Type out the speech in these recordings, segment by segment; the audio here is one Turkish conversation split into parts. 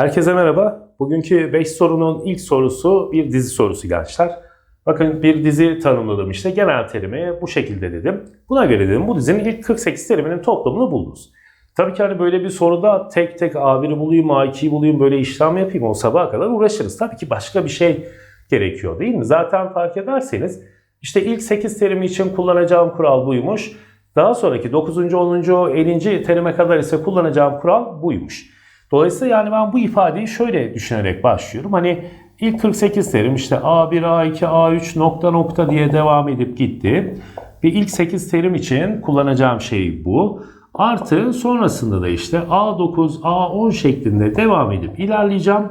Herkese merhaba. Bugünkü 5 sorunun ilk sorusu bir dizi sorusu gençler. Bakın bir dizi tanımladım işte. Genel terimi bu şekilde dedim. Buna göre dedim bu dizinin ilk 48 teriminin toplamını buldunuz. Tabii ki hani böyle bir soruda tek tek A1'i bulayım, A2'yi bulayım, böyle işlem yapayım o sabaha kadar uğraşırız. Tabii ki başka bir şey gerekiyor değil mi? Zaten fark ederseniz işte ilk 8 terimi için kullanacağım kural buymuş. Daha sonraki 9. 10. 50. terime kadar ise kullanacağım kural buymuş. Dolayısıyla yani ben bu ifadeyi şöyle düşünerek başlıyorum. Hani ilk 48 terim işte A1, A2, A3 nokta nokta diye devam edip gitti. Ve ilk 8 terim için kullanacağım şey bu. Artı sonrasında da işte A9, A10 şeklinde devam edip ilerleyeceğim.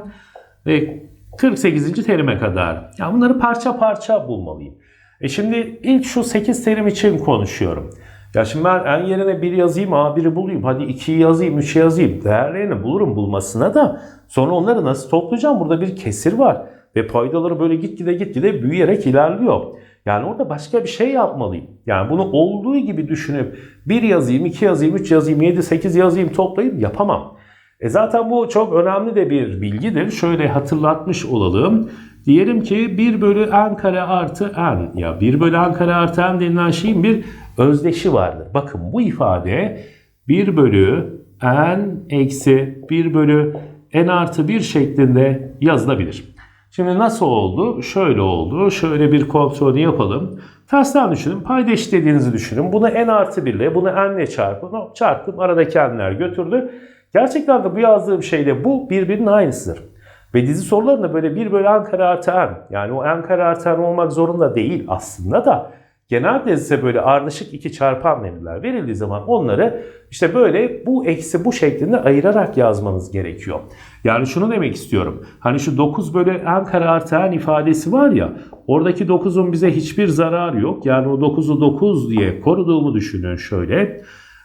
Ve 48. terime kadar. Yani bunları parça parça bulmalıyım. E şimdi ilk şu 8 terim için konuşuyorum. Ya şimdi ben en yerine 1 yazayım, A1'i bulayım. Hadi 2'yi yazayım, 3'ü yazayım. Değerlerini bulurum bulmasına da sonra onları nasıl toplayacağım? Burada bir kesir var. Ve paydaları böyle gitgide gitgide büyüyerek ilerliyor. Yani orada başka bir şey yapmalıyım. Yani bunu olduğu gibi düşünüp 1 yazayım, 2 yazayım, 3 yazayım, 7, 8 yazayım toplayayım yapamam. E zaten bu çok önemli de bir bilgidir. Şöyle hatırlatmış olalım. Diyelim ki 1 bölü n kare artı n. Ya 1 bölü n kare artı n denilen şeyin bir özdeşi vardır. Bakın bu ifade 1 bölü n eksi 1 bölü n artı 1 şeklinde yazılabilir. Şimdi nasıl oldu? Şöyle oldu. Şöyle bir kontrolü yapalım. Tersten düşünün. Payda eşitlediğinizi düşünün. Bunu n artı 1 ile, bunu n ile çarpın. Çarptım. Aradaki n'ler götürdü. Gerçekten de bu yazdığım şeyle bu birbirinin aynısıdır. Ve dizi sorularında böyle 1 bölü n kare artı n. Yani o n kare artı n olmak zorunda değil aslında da. Genelde size böyle ardışık iki çarpan verirler. Verildiği zaman onları işte böyle bu eksi bu şeklinde ayırarak yazmanız gerekiyor. Yani şunu demek istiyorum. Hani şu 9 bölü n kare artı n ifadesi var ya oradaki 9'un bize hiçbir zararı yok. Yani o 9'u 9 diye koruduğumu düşünün şöyle.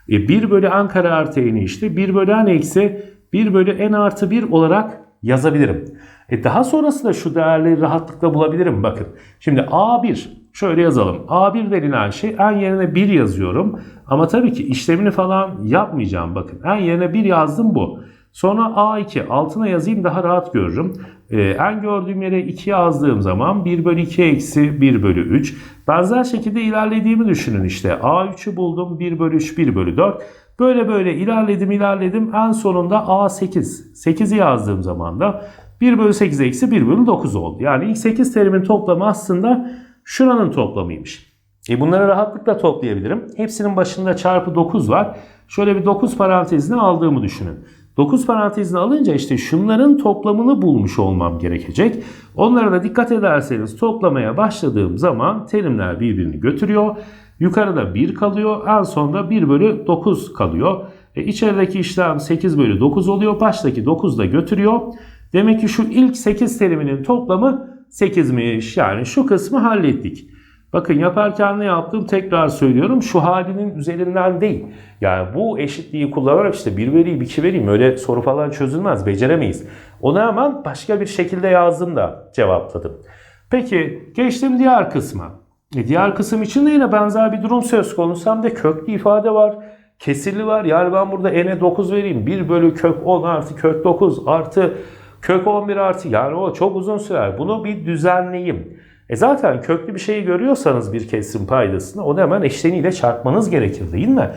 E 1 bölü n kare artı n'i işte 1 bölü n eksi 1 bölü n artı 1 olarak yazabilirim. E daha sonrasında şu değerleri rahatlıkla bulabilirim. Bakın şimdi A1 şöyle yazalım. A1 denilen şey n yerine 1 yazıyorum. Ama tabii ki işlemini falan yapmayacağım. Bakın n yerine 1 yazdım bu. Sonra A2 altına yazayım daha rahat görürüm. Ee, en gördüğüm yere 2 yazdığım zaman 1 bölü 2 eksi 1 bölü 3. Benzer şekilde ilerlediğimi düşünün işte. A3'ü buldum 1 bölü 3 1 bölü 4. Böyle böyle ilerledim ilerledim en sonunda A8. 8'i yazdığım zaman da 1 bölü 8 eksi 1 bölü 9 oldu. Yani ilk 8 terimin toplamı aslında şuranın toplamıymış. E bunları rahatlıkla toplayabilirim. Hepsinin başında çarpı 9 var. Şöyle bir 9 parantezini aldığımı düşünün. 9 parantezini alınca işte şunların toplamını bulmuş olmam gerekecek. Onlara da dikkat ederseniz toplamaya başladığım zaman terimler birbirini götürüyor. Yukarıda 1 kalıyor. En sonda 1 bölü 9 kalıyor. E içerideki işlem 8 bölü 9 oluyor. Baştaki 9 da götürüyor. Demek ki şu ilk 8 teriminin toplamı 8'miş. Yani şu kısmı hallettik. Bakın yaparken ne yaptım tekrar söylüyorum. Şu halinin üzerinden değil. Yani bu eşitliği kullanarak işte bir vereyim iki vereyim öyle soru falan çözülmez. Beceremeyiz. Onu hemen başka bir şekilde yazdım da cevapladım. Peki geçtim diğer kısma. E diğer kısım için de yine benzer bir durum söz konusu. Hem de köklü ifade var. Kesirli var. Yani ben burada n'e 9 vereyim. 1 bölü kök 10 artı kök 9 artı kök 11 artı. Yani o çok uzun sürer. Bunu bir düzenleyeyim. E zaten köklü bir şeyi görüyorsanız bir kesim paydasını onu hemen eşleniyle çarpmanız gerekir değil mi?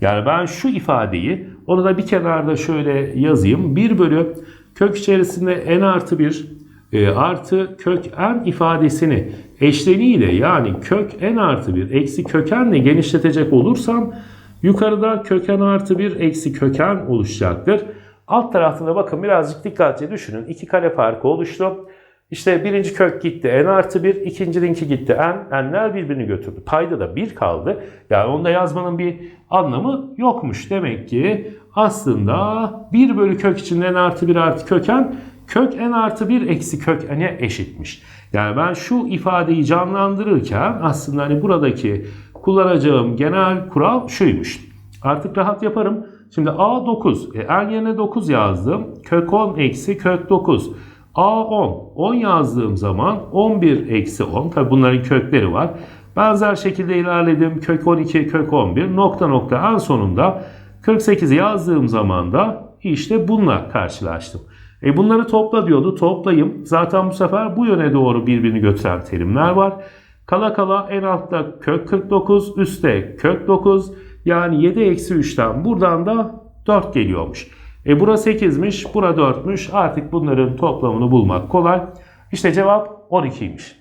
Yani ben şu ifadeyi onu da bir kenarda şöyle yazayım. 1 bölü kök içerisinde n artı 1 e, artı kök n ifadesini eşleniyle yani kök n artı 1 eksi kökenle genişletecek olursam yukarıda köken artı 1 eksi köken oluşacaktır. Alt tarafında bakın birazcık dikkatli düşünün. İki kare farkı oluştu. İşte birinci kök gitti n artı 1, ikincininki gitti n, n'ler birbirini götürdü. Payda da 1 kaldı. Yani onda yazmanın bir anlamı yokmuş. Demek ki aslında 1 bölü kök içinde n artı 1 artı köken kök n artı 1 eksi kök n'e eşitmiş. Yani ben şu ifadeyi canlandırırken aslında hani buradaki kullanacağım genel kural şuymuş. Artık rahat yaparım. Şimdi A9, e, n yerine 9 yazdım. Kök 10 eksi kök 9. A10, 10 yazdığım zaman 11 eksi 10. Tabi bunların kökleri var. Benzer şekilde ilerledim. Kök 12, kök 11. Nokta nokta en sonunda 48 yazdığım zaman da işte bununla karşılaştım. E bunları topla diyordu. Toplayayım. Zaten bu sefer bu yöne doğru birbirini götüren terimler var. Kala kala en altta kök 49, üstte kök 9. Yani 7 eksi 3'ten buradan da 4 geliyormuş. E bura 8'miş, bura 4'müş. Artık bunların toplamını bulmak kolay. İşte cevap 12'ymiş.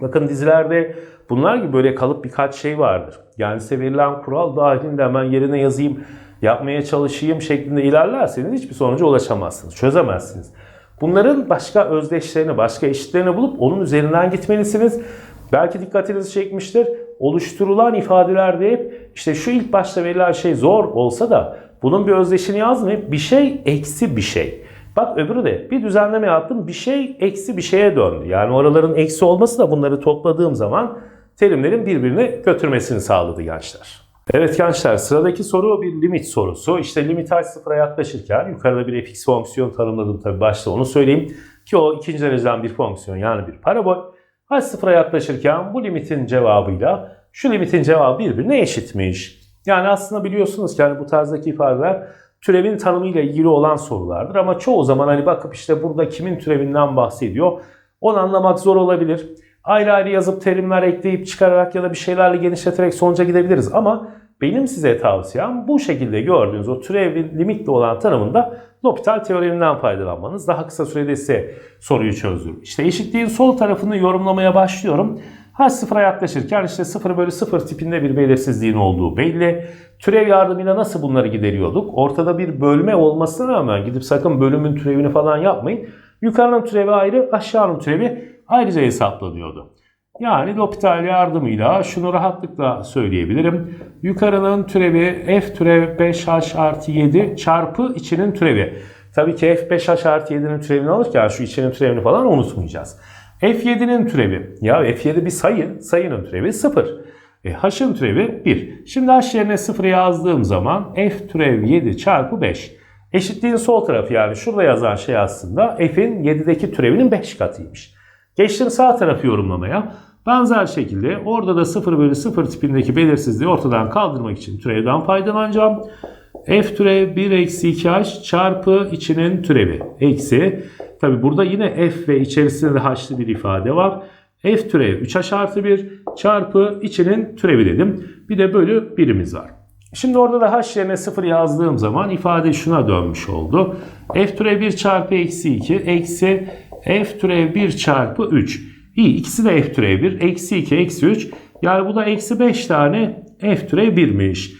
Bakın dizilerde bunlar gibi böyle kalıp birkaç şey vardır. Yani size verilen kural dahilinde hemen yerine yazayım, yapmaya çalışayım şeklinde ilerlerseniz hiçbir sonuca ulaşamazsınız, çözemezsiniz. Bunların başka özdeşlerini, başka eşitlerini bulup onun üzerinden gitmelisiniz. Belki dikkatinizi çekmiştir. Oluşturulan ifadelerde hep işte şu ilk başta verilen şey zor olsa da bunun bir özdeşini yazmayıp bir şey eksi bir şey. Bak öbürü de bir düzenleme yaptım bir şey eksi bir şeye döndü. Yani oraların eksi olması da bunları topladığım zaman terimlerin birbirine götürmesini sağladı gençler. Evet gençler sıradaki soru bir limit sorusu. İşte limit h sıfıra yaklaşırken yukarıda bir fx fonksiyon tanımladım tabi başta onu söyleyeyim. Ki o ikinci dereceden bir fonksiyon yani bir parabol. H sıfıra yaklaşırken bu limitin cevabıyla şu limitin cevabı birbirine eşitmiş. Yani aslında biliyorsunuz ki hani bu tarzdaki ifadeler türevin tanımıyla ilgili olan sorulardır. Ama çoğu zaman hani bakıp işte burada kimin türevinden bahsediyor onu anlamak zor olabilir. Ayrı ayrı yazıp terimler ekleyip çıkararak ya da bir şeylerle genişleterek sonuca gidebiliriz. Ama benim size tavsiyem bu şekilde gördüğünüz o türevin limitli olan tanımında L'Hopital teoreminden faydalanmanız. Daha kısa sürede ise soruyu çözdürür. İşte eşitliğin sol tarafını yorumlamaya başlıyorum. H sıfıra yaklaşırken işte 0 bölü 0 tipinde bir belirsizliğin olduğu belli. Türev yardımıyla nasıl bunları gideriyorduk? Ortada bir bölme olmasına rağmen gidip sakın bölümün türevini falan yapmayın. Yukarının türevi ayrı, aşağının türevi ayrıca hesaplanıyordu. Yani L'Hopital yardımıyla şunu rahatlıkla söyleyebilirim. Yukarının türevi f türev 5h artı 7 çarpı içinin türevi. Tabii ki f 5h artı 7'nin türevini alırken şu içinin türevini falan unutmayacağız. F7'nin türevi. Ya F7 bir sayı. Sayının türevi 0. E, H'ın türevi 1. Şimdi H yerine 0 yazdığım zaman F türev 7 çarpı 5. Eşitliğin sol tarafı yani şurada yazan şey aslında F'in 7'deki türevinin 5 katıymış. Geçtim sağ tarafı yorumlamaya. Benzer şekilde orada da 0 bölü 0 tipindeki belirsizliği ortadan kaldırmak için türevden faydalanacağım. F türev 1 eksi 2h çarpı içinin türevi eksi. Tabi burada yine f ve içerisinde de h'lı bir ifade var. F türev 3h artı 1 çarpı içinin türevi dedim. Bir de bölü birimiz var. Şimdi orada da h yerine 0 yazdığım zaman ifade şuna dönmüş oldu. F türev 1 çarpı eksi 2 eksi F türev 1 çarpı 3. İyi ikisi de F türev 1. Eksi 2 eksi 3. Yani bu da eksi 5 tane F türev 1'miş.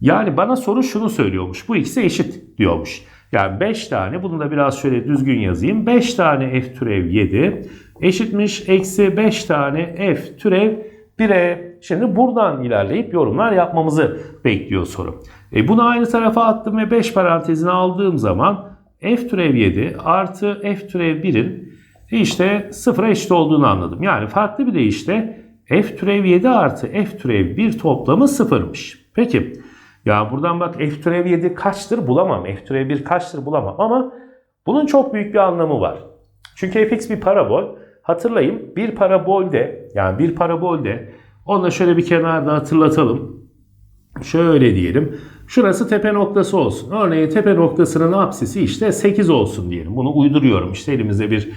Yani bana soru şunu söylüyormuş. Bu ikisi eşit diyormuş. Yani 5 tane bunu da biraz şöyle düzgün yazayım. 5 tane f türev 7 eşitmiş eksi 5 tane f türev 1'e. Şimdi buradan ilerleyip yorumlar yapmamızı bekliyor soru. E bunu aynı tarafa attım ve 5 parantezine aldığım zaman f türev 7 artı f türev 1'in işte sıfıra eşit olduğunu anladım. Yani farklı bir deyişle f türev 7 artı f türev 1 toplamı sıfırmış. Peki ya buradan bak f türev 7 kaçtır bulamam. f türev 1 kaçtır bulamam. Ama bunun çok büyük bir anlamı var. Çünkü fx bir parabol. Hatırlayın bir parabolde yani bir parabolde onu da şöyle bir kenarda hatırlatalım. Şöyle diyelim. Şurası tepe noktası olsun. Örneğin tepe noktasının apsisi işte 8 olsun diyelim. Bunu uyduruyorum. İşte elimizde bir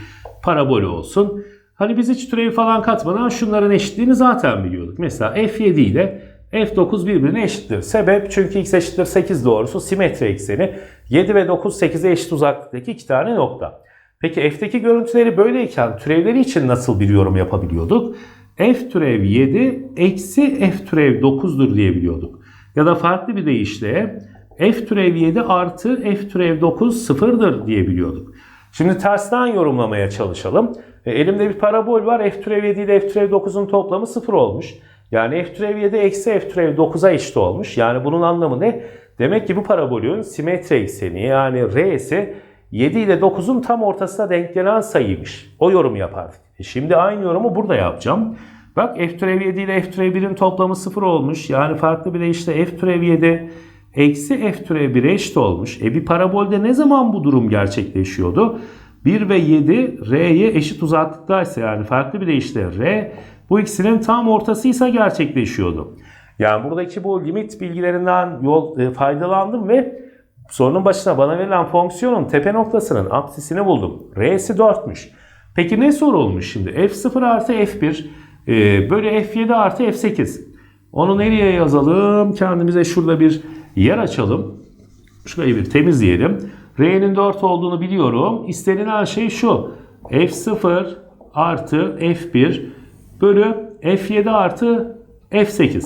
parabol olsun. Hani biz hiç türevi falan katmadan şunların eşitliğini zaten biliyorduk. Mesela f7 ile F9 birbirine eşittir. Sebep çünkü x eşittir 8 doğrusu simetri ekseni. 7 ve 9 8'e eşit uzaklıktaki iki tane nokta. Peki F'teki görüntüleri böyleyken türevleri için nasıl bir yorum yapabiliyorduk? F türev 7 eksi F türev 9'dur diyebiliyorduk. Ya da farklı bir deyişle F türev 7 artı F türev 9 sıfırdır diyebiliyorduk. Şimdi tersten yorumlamaya çalışalım. E, elimde bir parabol var. F türev 7 ile F türev 9'un toplamı sıfır olmuş. Yani f türev 7 eksi f türev 9'a eşit olmuş. Yani bunun anlamı ne? Demek ki bu parabolün simetri ekseni yani r'si 7 ile 9'un tam ortasına denk gelen sayıymış. O yorum yapardık. E şimdi aynı yorumu burada yapacağım. Bak f türev 7 ile f türev 1'in toplamı 0 olmuş. Yani farklı bir deyişle f türev 7 eksi f türev 1'e eşit olmuş. E bir parabolde ne zaman bu durum gerçekleşiyordu? 1 ve 7 r'ye eşit uzaklıktaysa yani farklı bir deyişle r bu ikisinin tam ortasıysa gerçekleşiyordu. Yani buradaki bu limit bilgilerinden yol e, faydalandım ve Sorunun başına bana verilen fonksiyonun tepe noktasının apsisini buldum. R'si 4'müş. Peki ne sorulmuş şimdi? F0 artı F1 e, bölü F7 artı F8. Onu nereye yazalım? Kendimize şurada bir yer açalım. Şurayı bir temizleyelim. R'nin 4 olduğunu biliyorum. İstenilen şey şu. F0 artı F1 bölü F7 artı F8.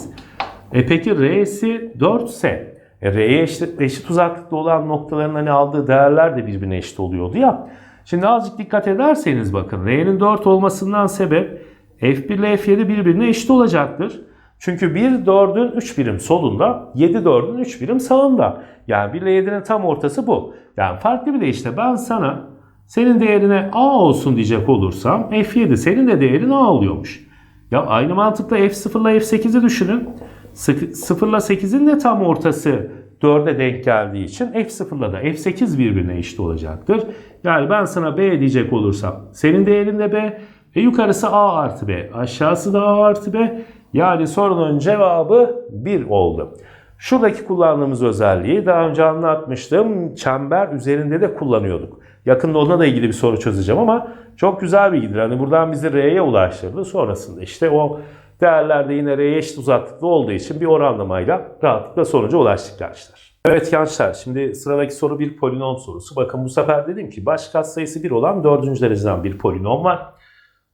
E peki R'si 4 ise e, R'ye eşit, eşit uzaklıkta olan noktaların hani aldığı değerler de birbirine eşit oluyordu ya. Şimdi azıcık dikkat ederseniz bakın R'nin 4 olmasından sebep F1 ile F7 birbirine eşit olacaktır. Çünkü 1 4'ün 3 birim solunda, 7 4'ün 3 birim sağında. Yani 1 ile 7'nin tam ortası bu. Yani farklı bir deyişle ben sana senin değerine A olsun diyecek olursam F7 senin de değerin A oluyormuş. Ya aynı mantıkla F0 ile F8'i düşünün. 0 ile 8'in de tam ortası 4'e denk geldiği için F0 ile de F8 birbirine eşit olacaktır. Yani ben sana B diyecek olursam senin değerin de B, e yukarısı A artı B, aşağısı da A artı B. Yani sorunun cevabı 1 oldu. Şuradaki kullandığımız özelliği daha önce anlatmıştım. Çember üzerinde de kullanıyorduk. Yakında onunla da ilgili bir soru çözeceğim ama çok güzel bilgidir. Hani buradan bizi R'ye ulaştırdı. Sonrasında işte o değerlerde yine R'ye eşit uzaklıkta olduğu için bir oranlamayla rahatlıkla sonuca ulaştık gençler. Evet gençler şimdi sıradaki soru bir polinom sorusu. Bakın bu sefer dedim ki baş katsayısı 1 olan 4. dereceden bir polinom var.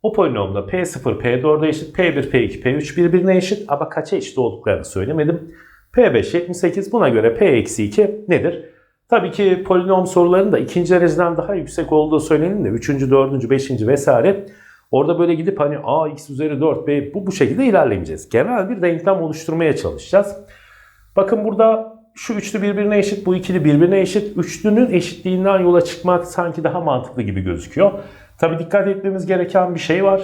O polinomda P0, P4'e eşit, P1, P2, P3 birbirine eşit ama kaça eşit olduklarını söylemedim. P5 78 buna göre P-2 nedir? Tabii ki polinom sorularının da ikinci dereceden daha yüksek olduğu söylenir de 3. 4. 5. vesaire. Orada böyle gidip hani a x üzeri 4 b bu bu şekilde ilerlemeyeceğiz. Genel bir denklem oluşturmaya çalışacağız. Bakın burada şu üçlü birbirine eşit, bu ikili birbirine eşit. Üçlünün eşitliğinden yola çıkmak sanki daha mantıklı gibi gözüküyor. Tabii dikkat etmemiz gereken bir şey var.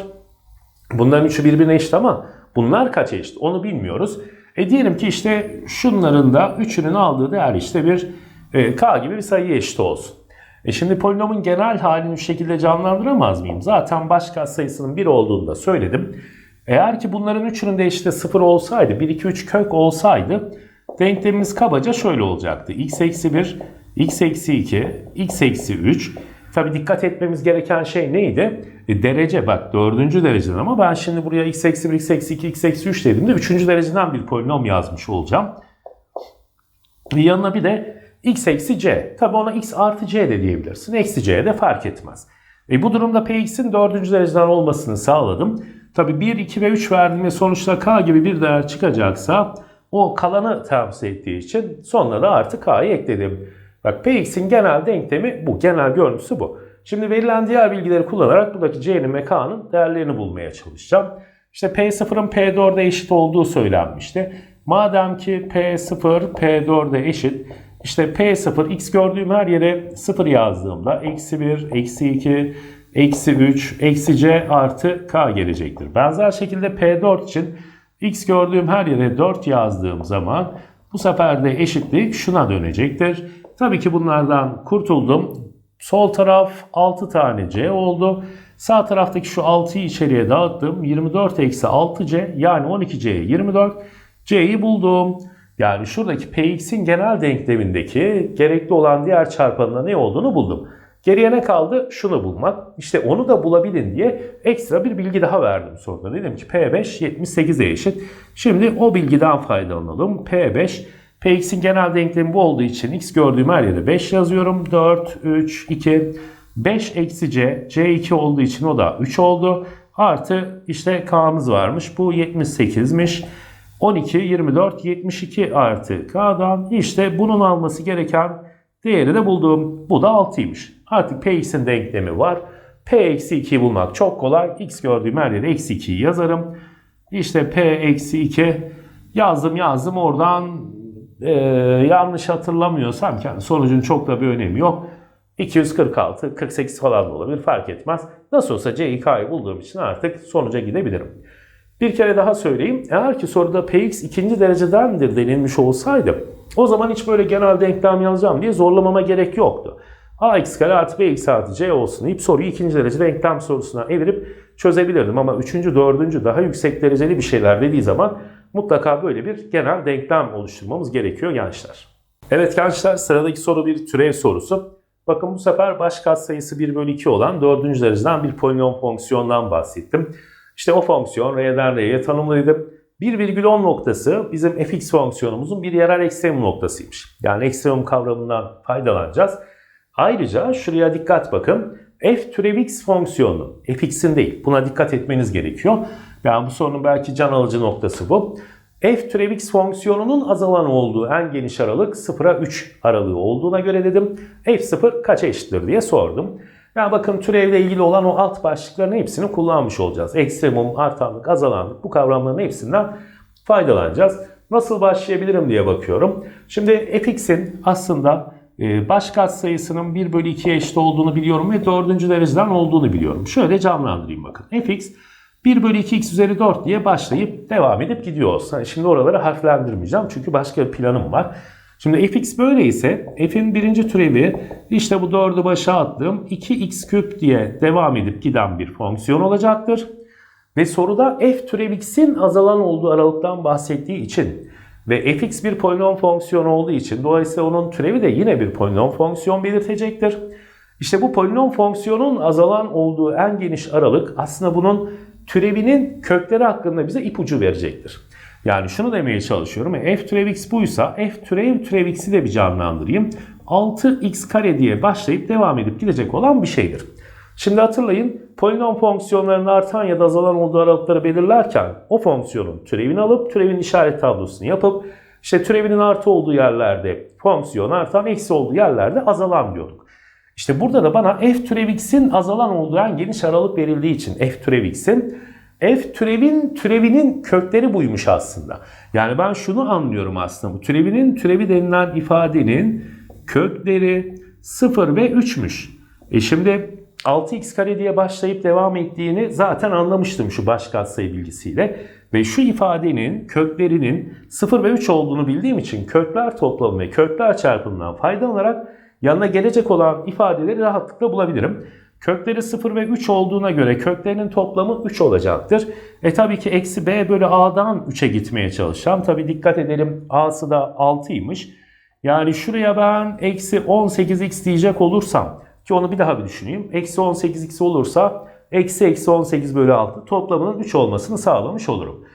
Bunların üçü birbirine eşit ama bunlar kaç eşit onu bilmiyoruz. E diyelim ki işte şunların da üçünün aldığı değer işte bir e, k gibi bir sayıya eşit olsun. E şimdi polinomun genel halini şu şekilde canlandıramaz mıyım? Zaten baş katsayısının 1 olduğunu da söyledim. Eğer ki bunların üçünün de işte 0 olsaydı, 1, 2, 3 kök olsaydı denklemimiz kabaca şöyle olacaktı. x eksi 1, x eksi 2, x eksi 3. Tabi dikkat etmemiz gereken şey neydi? E, derece bak dördüncü dereceden ama ben şimdi buraya x eksi 1, x eksi 2, x eksi 3 dediğimde üçüncü dereceden bir polinom yazmış olacağım. Bir yanına bir de x eksi c. Tabi ona x artı c de diyebilirsin. Eksi c de fark etmez. E bu durumda px'in dördüncü dereceden olmasını sağladım. Tabi 1, 2 ve 3 verdiğimde sonuçta k gibi bir değer çıkacaksa o kalanı temsil ettiği için sonuna da artı k'yı ekledim. Bak px'in genel denklemi bu. Genel görüntüsü bu. Şimdi verilen diğer bilgileri kullanarak buradaki c'nin ve k'nın değerlerini bulmaya çalışacağım. İşte p0'ın p4'e eşit olduğu söylenmişti. Madem ki p0 p4'e eşit işte P0 x gördüğüm her yere 0 yazdığımda eksi 1, eksi 2, eksi 3, eksi c artı k gelecektir. Benzer şekilde P4 için x gördüğüm her yere 4 yazdığım zaman bu sefer de eşitlik şuna dönecektir. Tabii ki bunlardan kurtuldum. Sol taraf 6 tane c oldu. Sağ taraftaki şu 6'yı içeriye dağıttım. 24 eksi 6c yani 12c'ye 24. c'yi buldum. Yani şuradaki Px'in genel denklemindeki gerekli olan diğer çarpanına ne olduğunu buldum. Geriye ne kaldı? Şunu bulmak. İşte onu da bulabilin diye ekstra bir bilgi daha verdim soruda. Dedim ki P5 78'e eşit. Şimdi o bilgiden faydalanalım. P5 Px'in genel denklemi bu olduğu için x gördüğüm her yere 5 yazıyorum. 4, 3, 2, 5 eksi c. c2 olduğu için o da 3 oldu. Artı işte k'mız varmış. Bu 78'miş. 12, 24, 72 artı K'dan işte bunun alması gereken değeri de buldum. Bu da 6'ymış. Artık Px'in denklemi var. P eksi 2'yi bulmak çok kolay. X gördüğüm her yere eksi 2'yi yazarım. İşte P eksi 2 yazdım yazdım oradan e, yanlış hatırlamıyorsam yani sonucun çok da bir önemi yok. 246, 48 falan da olabilir fark etmez. Nasıl olsa C, K'yı bulduğum için artık sonuca gidebilirim. Bir kere daha söyleyeyim. Eğer ki soruda Px ikinci derecedendir denilmiş olsaydı o zaman hiç böyle genel denklem yazacağım diye zorlamama gerek yoktu. ax kare artı bx artı c olsun deyip soruyu ikinci derece denklem sorusuna evirip çözebilirdim. Ama üçüncü, dördüncü daha yüksek dereceli bir şeyler dediği zaman mutlaka böyle bir genel denklem oluşturmamız gerekiyor gençler. Evet gençler sıradaki soru bir türev sorusu. Bakın bu sefer baş katsayısı 1 bölü 2 olan dördüncü dereceden bir polinom fonksiyondan bahsettim. İşte o fonksiyon R'den R'ye tanımlıydım. 1,10 noktası bizim fx fonksiyonumuzun bir yerel ekstremum noktasıymış. Yani ekstremum kavramından faydalanacağız. Ayrıca şuraya dikkat bakın. f türev x fonksiyonu fx'in değil. Buna dikkat etmeniz gerekiyor. Yani bu sorunun belki can alıcı noktası bu. f türev x fonksiyonunun azalan olduğu en geniş aralık 0'a 3 aralığı olduğuna göre dedim. f0 kaça eşittir diye sordum. Yani bakın türevle ilgili olan o alt başlıkların hepsini kullanmış olacağız. Ekstremum, artanlık, azalanlık bu kavramların hepsinden faydalanacağız. Nasıl başlayabilirim diye bakıyorum. Şimdi fx'in aslında e, baş katsayısının 1 bölü 2'ye eşit olduğunu biliyorum ve 4. dereceden olduğunu biliyorum. Şöyle canlandırayım bakın. fx 1 bölü 2x üzeri 4 diye başlayıp devam edip gidiyor olsa. Şimdi oraları harflendirmeyeceğim çünkü başka bir planım var. Şimdi fx böyle ise f'in birinci türevi işte bu 4'ü başa attığım 2x küp diye devam edip giden bir fonksiyon olacaktır. Ve soruda f türev x'in azalan olduğu aralıktan bahsettiği için ve fx bir polinom fonksiyonu olduğu için dolayısıyla onun türevi de yine bir polinom fonksiyon belirtecektir. İşte bu polinom fonksiyonun azalan olduğu en geniş aralık aslında bunun türevinin kökleri hakkında bize ipucu verecektir. Yani şunu demeye çalışıyorum. F türev x buysa f türev türev x'i de bir canlandırayım. 6x kare diye başlayıp devam edip gidecek olan bir şeydir. Şimdi hatırlayın polinom fonksiyonlarının artan ya da azalan olduğu aralıkları belirlerken o fonksiyonun türevini alıp türevin işaret tablosunu yapıp işte türevinin artı olduğu yerlerde fonksiyon artan eksi olduğu yerlerde azalan diyorduk. İşte burada da bana f türev x'in azalan olduğu en geniş aralık verildiği için f türev x'in f türevin türevinin kökleri buymuş aslında. Yani ben şunu anlıyorum aslında. Bu türevinin türevi denilen ifadenin kökleri 0 ve 3'müş. E şimdi 6x kare diye başlayıp devam ettiğini zaten anlamıştım şu baş bilgisiyle. Ve şu ifadenin köklerinin 0 ve 3 olduğunu bildiğim için kökler toplamı ve kökler çarpımından faydalanarak yanına gelecek olan ifadeleri rahatlıkla bulabilirim. Kökleri 0 ve 3 olduğuna göre köklerinin toplamı 3 olacaktır. E tabii ki eksi b bölü a'dan 3'e gitmeye çalışacağım. Tabii dikkat edelim a'sı da 6'ymış. Yani şuraya ben eksi 18x diyecek olursam ki onu bir daha bir düşüneyim. Eksi 18x olursa eksi eksi 18 bölü 6 toplamının 3 olmasını sağlamış olurum.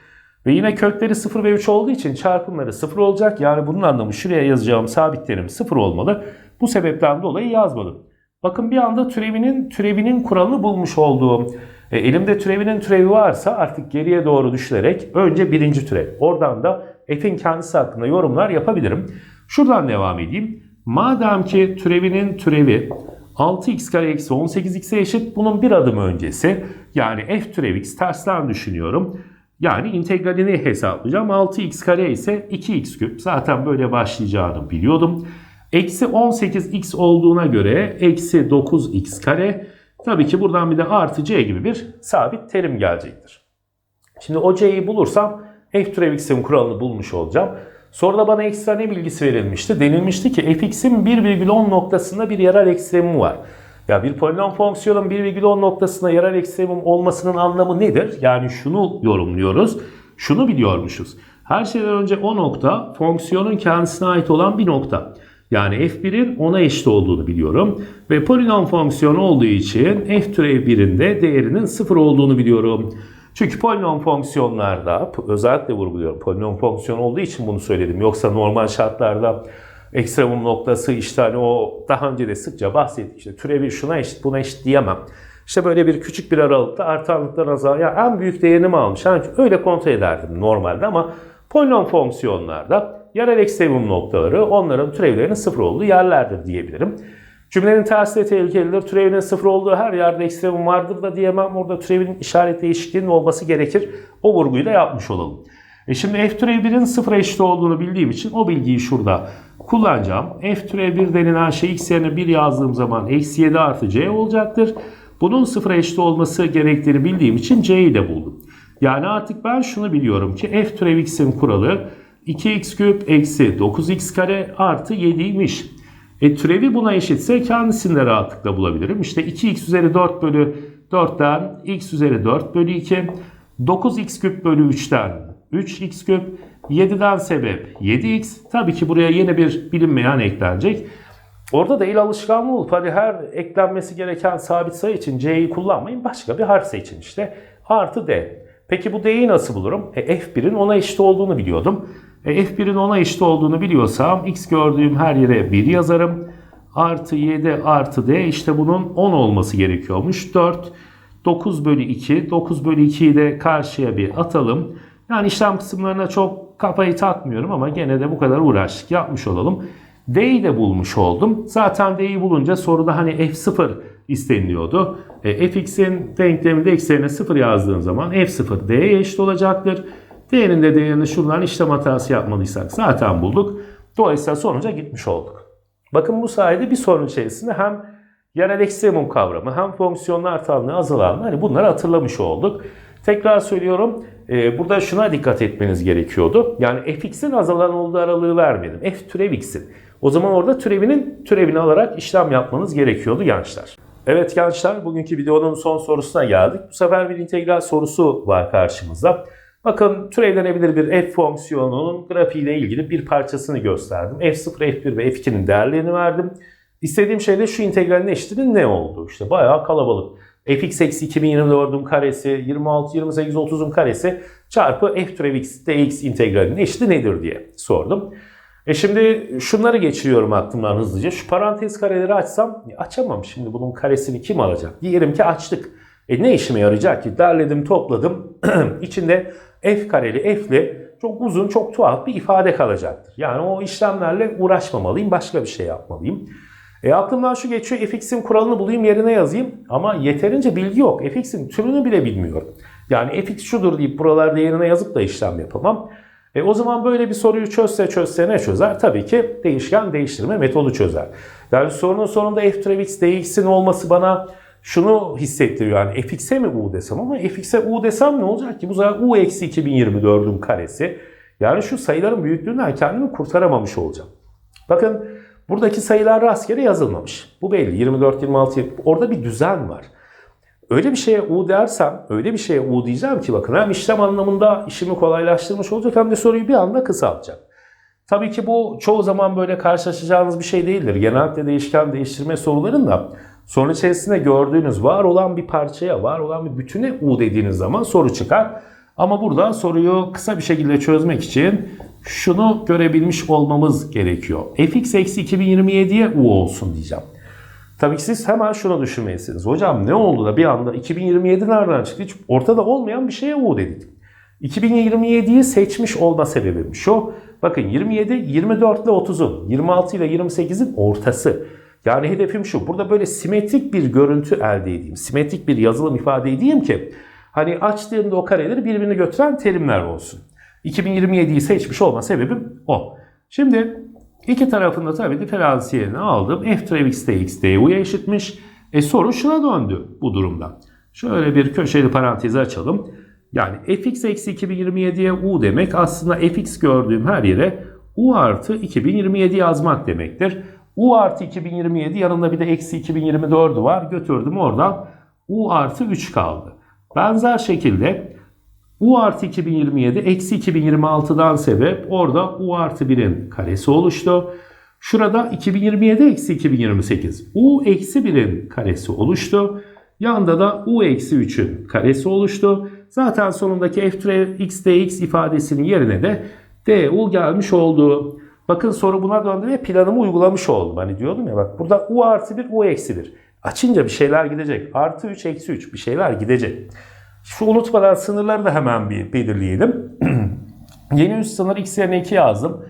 Ve yine kökleri 0 ve 3 olduğu için çarpımları 0 olacak. Yani bunun anlamı şuraya yazacağım sabitlerim 0 olmalı. Bu sebepten dolayı yazmadım. Bakın bir anda türevinin türevinin kuralını bulmuş olduğum e, elimde türevinin türevi varsa artık geriye doğru düşülerek önce birinci türev. Oradan da f'in kendisi hakkında yorumlar yapabilirim. Şuradan devam edeyim. Madem ki türevinin türevi 6x kare eksi 18x'e eşit bunun bir adım öncesi yani f türev x tersten düşünüyorum. Yani integralini hesaplayacağım. 6x kare ise 2x küp. Zaten böyle başlayacağını biliyordum. Eksi 18x olduğuna göre eksi 9x kare. Tabii ki buradan bir de artı c gibi bir sabit terim gelecektir. Şimdi o c'yi bulursam f türev x'in kuralını bulmuş olacağım. Sonra da bana ekstra ne bilgisi verilmişti? Denilmişti ki fx'in 1,10 noktasında bir yerel ekstremum var. Ya bir polinom fonksiyonun 1,10 noktasında yerel ekstremum olmasının anlamı nedir? Yani şunu yorumluyoruz. Şunu biliyormuşuz. Her şeyden önce o nokta fonksiyonun kendisine ait olan bir nokta. Yani f1'in ona eşit olduğunu biliyorum. Ve polinom fonksiyonu olduğu için f türev 1'in de değerinin 0 olduğunu biliyorum. Çünkü polinom fonksiyonlarda özellikle vurguluyorum. Polinom fonksiyon olduğu için bunu söyledim. Yoksa normal şartlarda ekstremum noktası işte hani o daha önce de sıkça bahsettik. İşte türevi şuna eşit buna eşit diyemem. İşte böyle bir küçük bir aralıkta artanlıktan azal. Ya en büyük değerini mi almış? Yani öyle kontrol ederdim normalde ama polinom fonksiyonlarda yerel ekstremum noktaları onların türevlerinin sıfır olduğu yerlerdir diyebilirim. Cümlenin tersi de tehlikelidir. Türevinin sıfır olduğu her yerde ekstremum vardır da diyemem. Orada türevin işaret değişikliğinin olması gerekir. O vurguyu da yapmış olalım. E şimdi f türev 1'in sıfır eşit olduğunu bildiğim için o bilgiyi şurada kullanacağım. f türev 1 denilen şey x yerine 1 yazdığım zaman eksi 7 artı c olacaktır. Bunun sıfır eşit olması gerektiğini bildiğim için c'yi de buldum. Yani artık ben şunu biliyorum ki f türev x'in kuralı 2x küp eksi 9x kare artı 7'ymiş. E türevi buna eşitse kendisini de rahatlıkla bulabilirim. İşte 2x üzeri 4 bölü 4'ten x üzeri 4 bölü 2. 9x küp bölü 3'ten 3x küp. 7'den sebep 7x. Tabii ki buraya yeni bir bilinmeyen eklenecek. Orada da el alışkanlığı olup hani her eklenmesi gereken sabit sayı için c'yi kullanmayın. Başka bir harf seçin işte. Artı d. Peki bu d'yi nasıl bulurum? E, f1'in ona eşit olduğunu biliyordum. E, f1'in ona eşit olduğunu biliyorsam x gördüğüm her yere 1 yazarım. Artı 7 artı d işte bunun 10 olması gerekiyormuş. 4 9 bölü 2. 9 bölü 2'yi de karşıya bir atalım. Yani işlem kısımlarına çok kafayı takmıyorum ama gene de bu kadar uğraştık yapmış olalım. D'yi de bulmuş oldum. Zaten D'yi bulunca soruda hani F0 isteniliyordu. E, fx'in denkleminde x yerine 0 yazdığın zaman f0 d'ye eşit olacaktır. D'nin de değerini şuradan işlem hatası yapmalıysak zaten bulduk. Dolayısıyla sonuca gitmiş olduk. Bakın bu sayede bir sorun içerisinde hem yerel ekstremum kavramı hem fonksiyonlar tanımı azalanma hani bunları hatırlamış olduk. Tekrar söylüyorum e, burada şuna dikkat etmeniz gerekiyordu. Yani fx'in azalan olduğu aralığı vermedim. f türev x'in. O zaman orada türevinin türevini alarak işlem yapmanız gerekiyordu gençler. Evet gençler bugünkü videonun son sorusuna geldik. Bu sefer bir integral sorusu var karşımızda. Bakın türevlenebilir bir f fonksiyonunun grafiğiyle ilgili bir parçasını gösterdim. f0, f1 ve f2'nin değerlerini verdim. İstediğim şey de şu integralin eşitliğinin ne oldu? İşte bayağı kalabalık. fx eksi 2024'ün karesi, 26, 28, 30'un karesi çarpı f türev x dx integralinin eşitliği nedir diye sordum. E şimdi şunları geçiriyorum aklımdan hızlıca. Şu parantez kareleri açsam açamam. Şimdi bunun karesini kim alacak? Diyelim ki açtık. E ne işime yarayacak ki? Derledim topladım. İçinde f kareli f'li çok uzun çok tuhaf bir ifade kalacaktır. Yani o işlemlerle uğraşmamalıyım. Başka bir şey yapmalıyım. E aklımdan şu geçiyor. fx'in kuralını bulayım yerine yazayım. Ama yeterince bilgi yok. fx'in türünü bile bilmiyorum. Yani fx şudur deyip buralarda yerine yazıp da işlem yapamam. E o zaman böyle bir soruyu çözse çözse ne çözer? Tabii ki değişken değiştirme metodu çözer. Yani sorunun sonunda f türev dx'in olması bana şunu hissettiriyor. Yani fx'e mi u desem ama fx'e u desem ne olacak ki? Bu sefer u eksi 2024'ün karesi. Yani şu sayıların büyüklüğünden kendimi kurtaramamış olacağım. Bakın buradaki sayılar rastgele yazılmamış. Bu belli. 24, 26, orada bir düzen var. Öyle bir şeye U dersem, öyle bir şeye U diyeceğim ki bakın hem işlem anlamında işimi kolaylaştırmış olacak hem de soruyu bir anda kısaltacak. Tabii ki bu çoğu zaman böyle karşılaşacağınız bir şey değildir. Genellikle değişken değiştirme sorularında soru içerisinde gördüğünüz var olan bir parçaya, var olan bir bütüne U dediğiniz zaman soru çıkar. Ama burada soruyu kısa bir şekilde çözmek için şunu görebilmiş olmamız gerekiyor. fx eksi 2027'ye U olsun diyeceğim. Tabii ki siz hemen şunu düşünmelisiniz. Hocam ne oldu da bir anda 2027 nereden çıktı? Hiç ortada olmayan bir şeye U dedik. 2027'yi seçmiş olma sebebim şu. Bakın 27, 24 ile 30'un, 26 ile 28'in ortası. Yani hedefim şu. Burada böyle simetrik bir görüntü elde edeyim. Simetrik bir yazılım ifade edeyim ki hani açtığımda o kareleri birbirini götüren terimler olsun. 2027'yi seçmiş olma sebebim o. Şimdi İki tarafında tabii diferansiyelini aldım. F türev x dx eşitmiş. E soru şuna döndü bu durumda. Şöyle bir köşeli parantezi açalım. Yani fx eksi 2027'ye u demek aslında fx gördüğüm her yere u artı 2027 yazmak demektir. U artı 2027 yanında bir de eksi 2024 var. Götürdüm oradan u artı 3 kaldı. Benzer şekilde U artı 2027 eksi 2026'dan sebep orada U artı 1'in karesi oluştu. Şurada 2027 eksi 2028 U eksi 1'in karesi oluştu. Yanda da U eksi 3'ün karesi oluştu. Zaten sonundaki f x dx ifadesinin yerine de du gelmiş oldu. Bakın soru buna döndü ve planımı uygulamış oldum. Hani diyordum ya bak burada u artı 1 u eksi 1. Açınca bir şeyler gidecek. Artı 3 eksi 3 bir şeyler gidecek. Şu unutmadan sınırları da hemen bir belirleyelim. Yeni üst sınır x yerine 2 yazdım.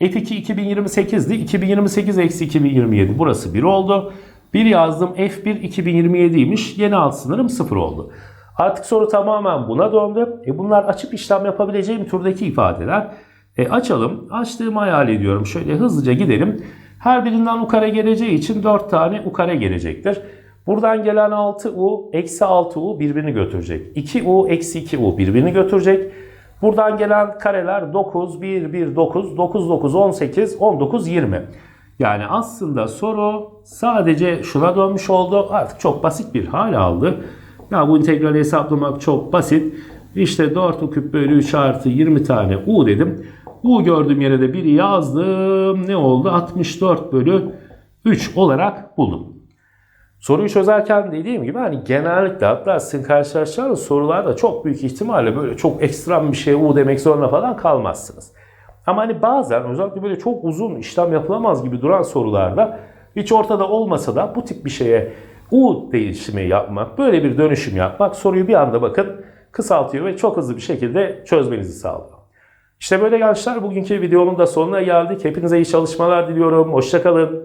F2 2028'di. 2028 eksi 2027. Burası 1 oldu. 1 yazdım. F1 2027'ymiş. Yeni alt sınırım 0 oldu. Artık soru tamamen buna döndü. E bunlar açıp işlem yapabileceğim türdeki ifadeler. E açalım. Açtığımı hayal ediyorum. Şöyle hızlıca gidelim. Her birinden u geleceği için 4 tane u gelecektir. Buradan gelen 6u eksi 6u birbirini götürecek. 2u eksi 2u birbirini götürecek. Buradan gelen kareler 9, 1, 1, 9, 9, 9, 18, 19, 20. Yani aslında soru sadece şuna dönmüş oldu. Artık çok basit bir hal aldı. Ya bu integrali hesaplamak çok basit. İşte 4 u küp bölü 3 artı 20 tane u dedim. U gördüğüm yere de 1'i yazdım. Ne oldu? 64 bölü 3 olarak buldum. Soruyu çözerken dediğim gibi hani genellikle hatta sizin karşılaşacağınız sorularda çok büyük ihtimalle böyle çok ekstrem bir şeye U demek zorunda falan kalmazsınız. Ama hani bazen özellikle böyle çok uzun işlem yapılamaz gibi duran sorularda hiç ortada olmasa da bu tip bir şeye U değişimi yapmak, böyle bir dönüşüm yapmak soruyu bir anda bakın kısaltıyor ve çok hızlı bir şekilde çözmenizi sağlıyor. İşte böyle gençler bugünkü videonun da sonuna geldik. Hepinize iyi çalışmalar diliyorum. Hoşçakalın.